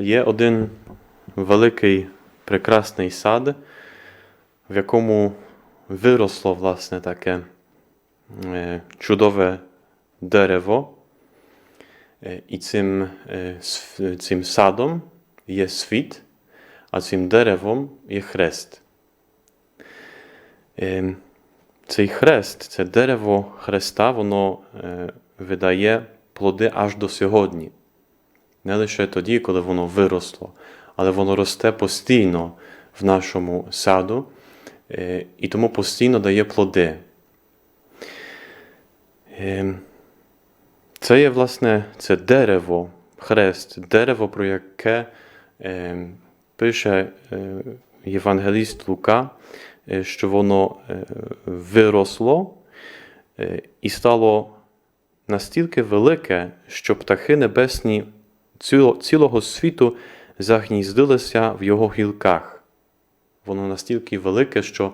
є один великий прекрасний сад, в якому виросло власне таке е, чудове дерево. Е, І цим, е, цим садом є світ, а цим деревом є хрест. Цей хрест, це дерево хреста, воно видає плоди аж до сьогодні. Не лише тоді, коли воно виросло, але воно росте постійно в нашому саду е, і тому постійно дає плоди. Е, Це є, власне, це дерево, хрест, дерево, про яке е, пише Євангеліст Лука, що воно виросло і стало настільки велике, що птахи небесні цілого світу загніздилися в його гілках. Воно настільки велике, що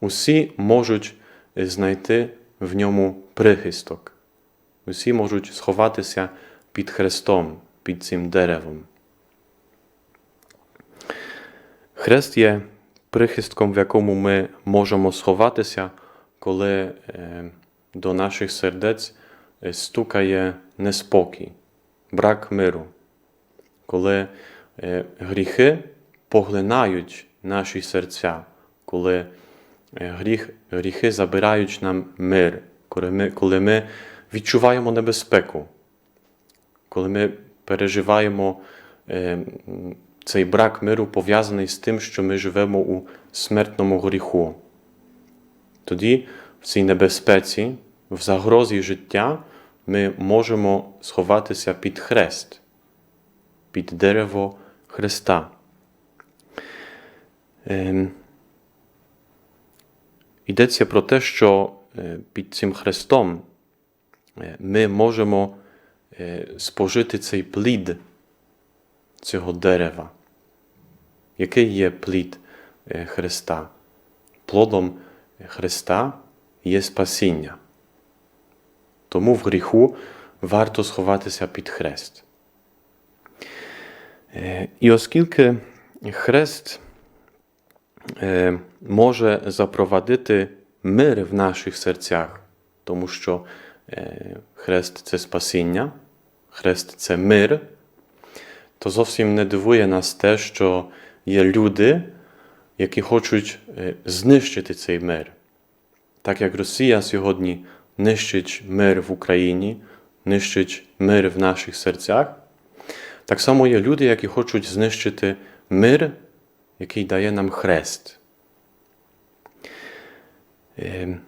усі можуть знайти в ньому прихисток. Усі можуть сховатися під хрестом, під цим деревом. Хрест є прихистком, в якому ми можемо сховатися, коли е, до наших сердець е, стукає неспокій, брак миру, коли е, гріхи поглинають наші серця, коли е, гріх, гріхи забирають нам мир, коли ми, коли ми відчуваємо небезпеку, коли ми переживаємо е, цей брак миру пов'язаний з тим, що ми живемо у смертному гріху. Тоді в цій небезпеці, в загрозі життя, ми можемо сховатися під хрест, під дерево Христа. Ем, Йдеться про те, що е, під цим хрестом е, ми можемо е, спожити цей плід цього дерева. Який є плід Христа? Плодом Христа є спасіння. Тому в гріху варто сховатися під хрест. Е, І оскільки хрест е, може запровадити мир в наших серцях, тому що е, хрест це спасіння, хрест це мир, то зовсім не дивує нас те, що є люди, які хочуть знищити цей мир. Так як Росія сьогодні нищить мир в Україні, нищить мир в наших серцях, так само є люди, які хочуть знищити мир, який дає нам хрест. Е,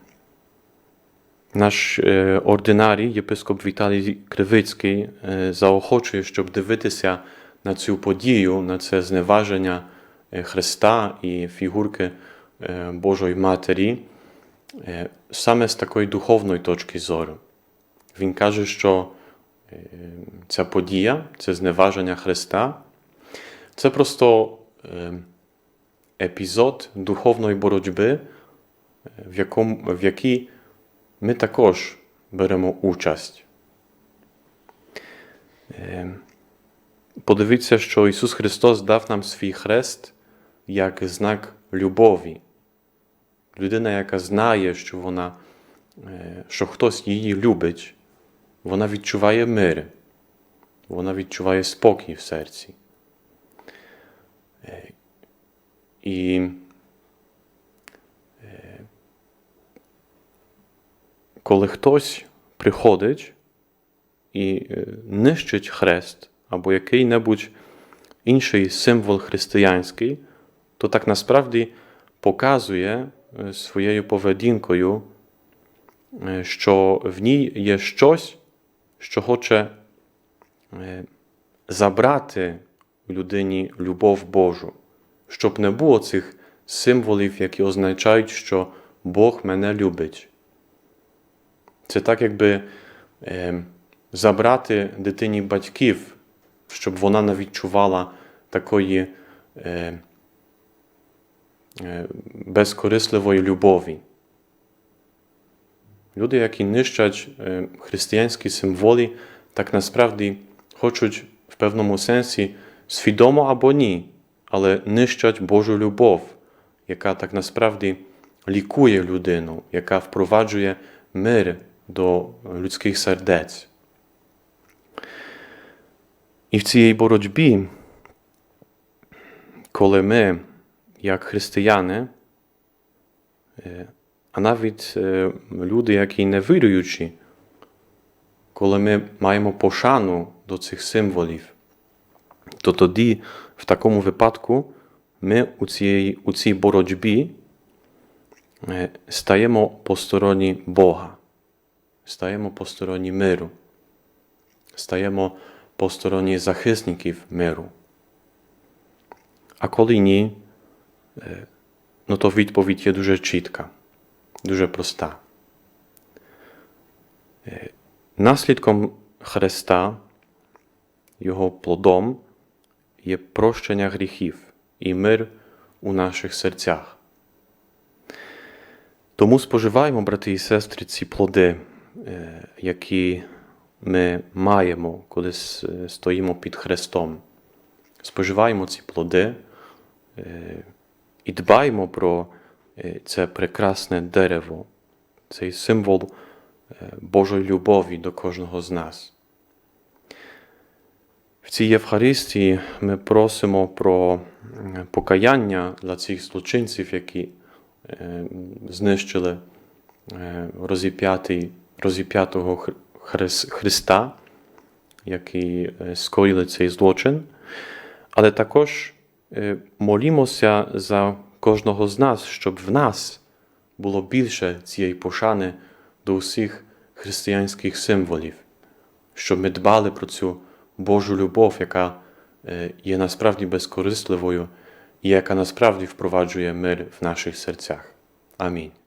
Наш е, ординарій, єпископ Віталій Кривицький, е, заохочує, щоб дивитися на цю подію, на це зневаження е, Христа і фігурки Божої Матері, саме з такої духовної точки зору. Він каже, що ця подія, це зневаження Христа, це просто е, епізод духовної боротьби, е, в, якому, в якій ми також беремо участь. Е, Подивіться, що Ісус Христос дав нам свій хрест як знак любові. Людина, яка знає, що вона, е, що хтось її любить, вона відчуває мир, вона відчуває спокій в серці. Е, І е, коли хтось приходить і е, нищить хрест або який-небудь інший символ християнський, то так насправді показує своєю поведінкою, що в ній є щось, що хоче е, забрати людині любов Божу, щоб не було цих символів, які означають, що Бог мене любить. Це так, якби е, забрати дитині батьків, щоб вона не відчувала такої е, безкорисливої любові. Люди, які нищать е, християнські символи, так насправді хочуть в певному сенсі свідомо або ні, але нищать Божу любов, яка так насправді лікує людину, яка впроваджує мир до людських сердець. І в цій боротьбі, коли ми, як християни, е, а навіть е, люди, які не віруючі, коли ми маємо пошану до цих символів, то тоді, в такому випадку, ми у цій, у цій боротьбі е, стаємо по стороні Бога, стаємо по стороні миру, стаємо по стороні захисників миру. А коли ні, е, ну то відповідь є дуже чітка, дуже проста. Е, Наслідком Христа, Його плодом є прощення гріхів і мир у наших серцях. Тому споживаємо, брати і сестри, ці плоди, е, які ми маємо, коли стоїмо під Христом. Споживаємо ці плоди е, і дбаємо про це прекрасне дерево, цей символ е, Божої любові до кожного з нас. В цій Євхаристії ми просимо про покаяння для цих злочинців, які е, знищили е, розіп'ятого Христа, які е, скоїли цей злочин, але також е, молімося за кожного з нас, щоб в нас було більше цієї пошани до усіх християнських символів, щоб ми дбали про цю Божу любов, яка е, є насправді безкорисливою і яка насправді впроваджує мир в наших серцях. Амінь.